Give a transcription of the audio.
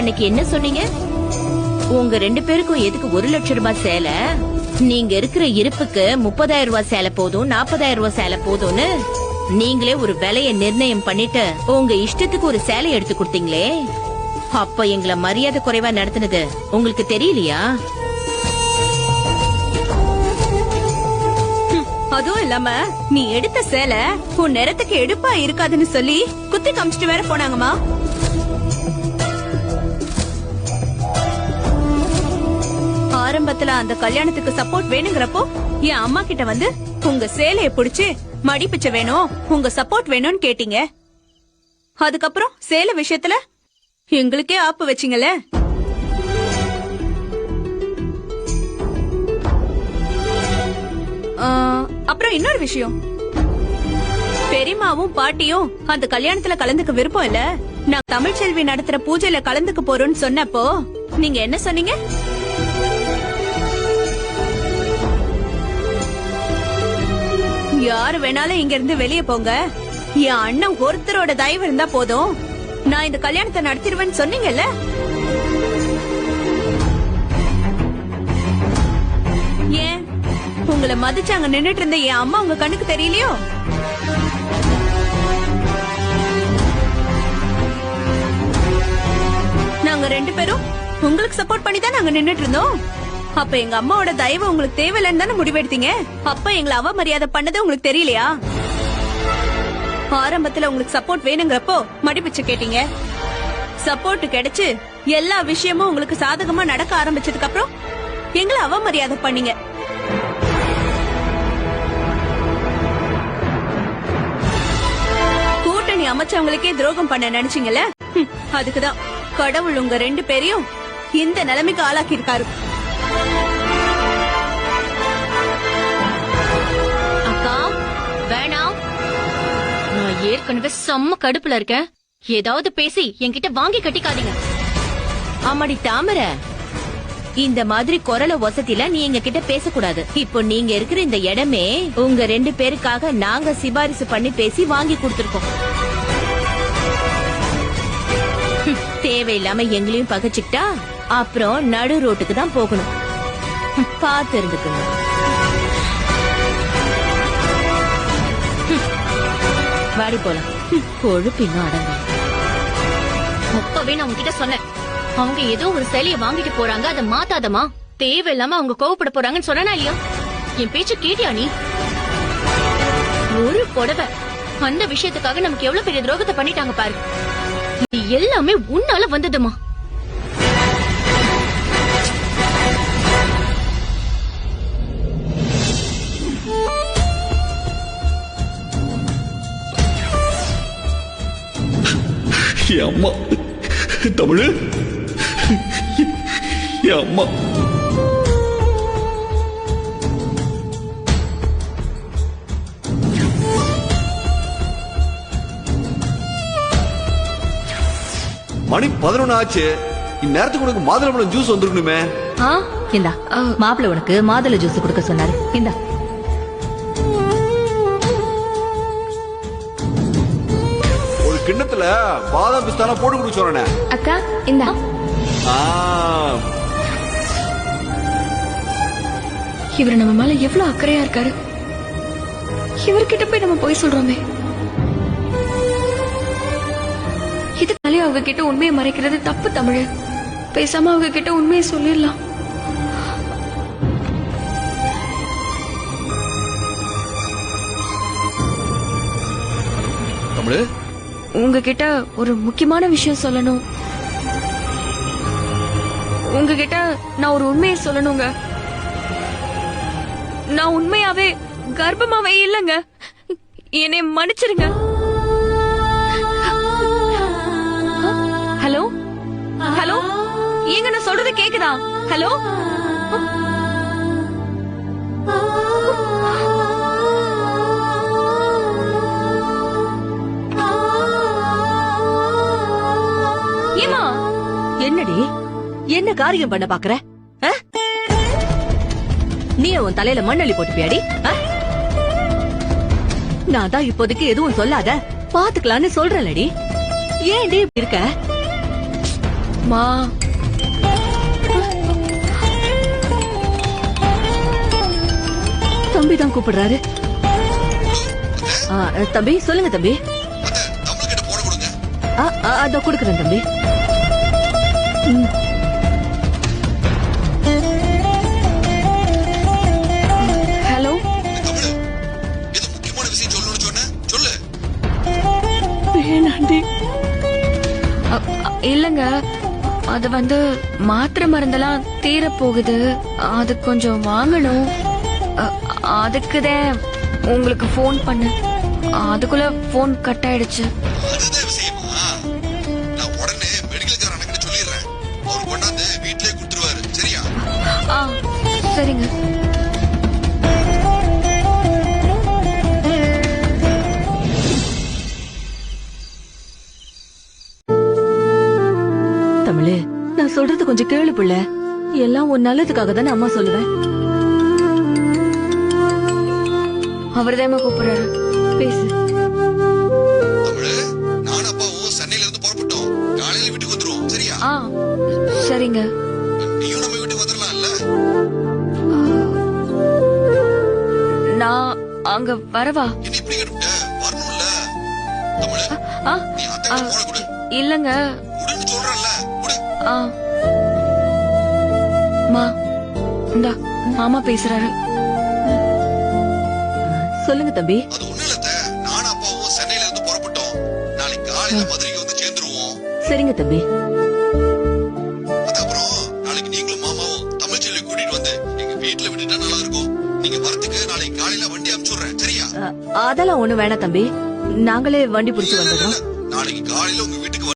அன்னைக்கு என்ன சொன்னீங்க? உங்க ரெண்டு பேருக்கும் எதுக்கு ஒரு லட்சம் ரூபாய் சேலை? நீங்க இருக்கிற இருப்புக்கு முப்பதாயிரம் ரூபாய் சேலை போதும் நாற்பதாயிரம் ரூபாய் சேலை போதும்னு நீங்களே ஒரு விலைய நிர்ணயம் பண்ணிட்டு உங்க இஷ்டத்துக்கு ஒரு சேலை எடுத்து கொடுத்தீங்களே. அப்ப எங்களை மரியாதை குறைவா நடத்தினது உங்களுக்கு தெரியலையா? அதுவும் இல்லாம நீ எடுத்த சேலை உன் நேரத்துக்கு எடுப்பா இருக்காதுன்னு சொல்லி குத்தி காமிச்சிட்டு வேற போனாங்கம்மா. ஆரம்பத்துல அந்த கல்யாணத்துக்கு சப்போர்ட் வேணுங்கிறப்போ என் அம்மா கிட்ட வந்து உங்க சேலைய புடிச்சு மடிப்பிச்ச வேணும் உங்க சப்போர்ட் வேணும்னு கேட்டீங்க. அதுக்கப்புறம் சேலை விஷயத்துல எங்களுக்கே ஆப்பு வச்சிங்களே அப்புறம் இன்னொரு விஷயம். பெரியமாவும் பாட்டியும் அந்த கல்யாணத்துல கலந்துக்க விருப்பம் இல்ல. நான் தமிழ்ச்செல்வி நடத்துற பூஜையில கலந்துக்க போறோம்னு சொன்னப்போ நீங்க என்ன சொன்னீங்க? யாரு வேணாலும் இங்க இருந்து வெளியே போங்க. என் அண்ணன் ஒருத்தரோட தயவு இருந்தா போதும். நான் இந்த கல்யாணத்தை நடத்திடுவேன்னு சொன்னீங்கல்ல? ஏன்? உங்களை மதிச்சு அங்க நின்னுட்டு இருந்த என் அம்மா உங்க கண்ணுக்கு தெரியலையோ? நாங்க ரெண்டு பேரும் உங்களுக்கு சப்போர்ட் பண்ணி தான் நாங்க நின்னுட்டு இருந்தோம். அப்ப எங்க அம்மாவோட தயவு உங்களுக்கு தேவையில்லைன்னு தானே முடிவெடுத்தீங்க? அப்ப எங்களை அவமரியாதை பண்ணது உங்களுக்கு தெரியலையா? ஆரம்பத்துல உங்களுக்கு சப்போர்ட் வேணுங்கிறப்போ மடிப்பிச்சு கேட்டீங்க. சப்போர்ட் கிடைச்சு எல்லா விஷயமும் உங்களுக்கு சாதகமா நடக்க ஆரம்பிச்சதுக்கு அப்புறம் எங்களை அவமரியாதை பண்ணீங்க. கூட்டணி அமைச்சவங்களுக்கே துரோகம் பண்ண நினைச்சீங்கல்ல? அதுக்குதான். கடவுள் உங்க ரெண்டு பேரையும் இந்த நிலைமைக்கு ஆளாக்கி இருக்காரு அக்கா வேணாம். நான் ஏற்கனவே செம்ம கடுப்புல இருக்கேன். ஏதாவது பேசி என்கிட்ட வாங்கி கட்டிக்காதீங்க. ஆமாடி தாமர இந்த மாதிரி குரல வசதியில நீ எங்க கிட்ட பேசக்கூடாது. இப்போ நீங்க இருக்கிற இந்த இடமே உங்க ரெண்டு பேருக்காக நாங்க சிபாரிசு பண்ணி பேசி வாங்கி கொடுத்துருக்கோம். தேவையில்லாம எங்களையும் பகச்சுக்கிட்டா அப்புறம் நடு ரோட்டுக்கு தான் போகணும். பார்த்து இருந்துக்குங்க. வாடி போலாம். கொழுப்பு இன்னும் அடங்கும். அப்பவே நான் உங்ககிட்ட சொன்னேன். அவங்க ஏதோ ஒரு சிலைய வாங்கிட்டு போறாங்க அதை மாத்தாதமா தேவையில்லாம அவங்க கோவப்பட போறாங்கன்னு சொன்னா இல்லையா? என் பேச்சு கேட்டியா நீ? ஒரு புடவை. அந்த விஷயத்துக்காக நமக்கு எவ்வளவு பெரிய துரோகத்தை பண்ணிட்டாங்க பாரு. இது எல்லாமே உன்னால வந்ததுமா அம்மா. தமிழ். என் அம்மா. மணி பதினொன்னு ஆச்சு. இந்நேரத்துக்கு உனக்கு மாதுளம்பழம் ஜூஸ் வந்திருக்கணுமே ஆ இந்தா. மாப்பிள்ள உனக்கு மாதுளை ஜூஸ் கொடுக்க சொன்னாரு. இந்தா. கிண்ணத்துல பாதாம் பிஸ்தானா போட்டு கொடுக்க அக்கா இந்தா. ஆ, இவர் நம்ம மேல எவ்வளவு அக்கறையா இருக்காரு? இவர்கிட்ட போய் நம்ம போய் சொல்றோமே. இதுனாலே அவங்க கிட்ட உண்மையை மறைக்கிறது தப்பு தமிழ். பேசாம அவங்க கிட்ட உண்மையை சொல்லிடலாம். தமிழ் உங்ககிட்ட ஒரு முக்கியமான விஷயம் சொல்லணும். உங்ககிட்ட நான் ஒரு உண்மையை சொல்லணுங்க. நான் உண்மையாவே கர்ப்பமாவே இல்லைங்க. என்னை மன்னிச்சிருங்க. ஹலோ? ஹலோ? ஏங்க நான் சொல்றது கேக்குதா? ஹலோ? காரியம் பண்ண பாக்குற? நீ உன் தலையில மண்ணள்ளி போட்டுப்பியாடி? ஆ? நான் தான் இப்போதைக்கு எதுவும் சொல்லாத. பாத்துக்கலாம்னு சொல்றேன்லடி. ஏன்டி இப்படி இருக்க? மா. தம்பி தான் கூப்பிடுறாரு. தம்பி சொல்லுங்க தம்பி. அதோ கொடுக்குறேன் தம்பி. ஹலோ இல்லங்க அது வந்து மாத்திரை மருந்தெல்லாம் தீர போகுது அது கொஞ்சம் வாங்கணும். அதுக்குதான் உங்களுக்கு ஃபோன் பண்ண அதுக்குள்ள ஃபோன் கட் ஆயிடுச்சு. அதுதான் சொல்றது கொஞ்சம் கேளு புள்ள. எல்லாம் உன் நல்லதுக்காக தானே அம்மா சொல்லுவேன். அவர்தான் கூப்பிடுறாரு. பேசு. ஆ சரிங்க. நான் அங்க வரவா? என்ன இப்படி மா இந்தா மாமா பேசுறாரு. சொல்லுங்க தம்பி. அது ஒண்ணு இல்ல. நானும் அப்பாவும் சென்னையில இருந்து புறப்பட்டோம். நாளைக்கு காலையில மதுரைக்கு வந்து சேர்ந்துருவோம். சரிங்க தம்பி. அது அப்புறம் நாளைக்கு நீங்களும் மாமாவும் தமிழ்ச்செல்வி கூட்டிட்டு வந்து எங்க வீட்டுல விட்டுட்டா நல்லா இருக்கும் நீங்க வரத்துக்கு நாளைக்கு காலையில வண்டி அனுப்பிச்சுடுறேன் சரியா? அ, அதெல்லாம் ஒண்ணு வேணாம் தம்பி. நாங்களே வண்டி பிடிச்சு வந்துடுறோம். நாளைக்கு காலையில உங்க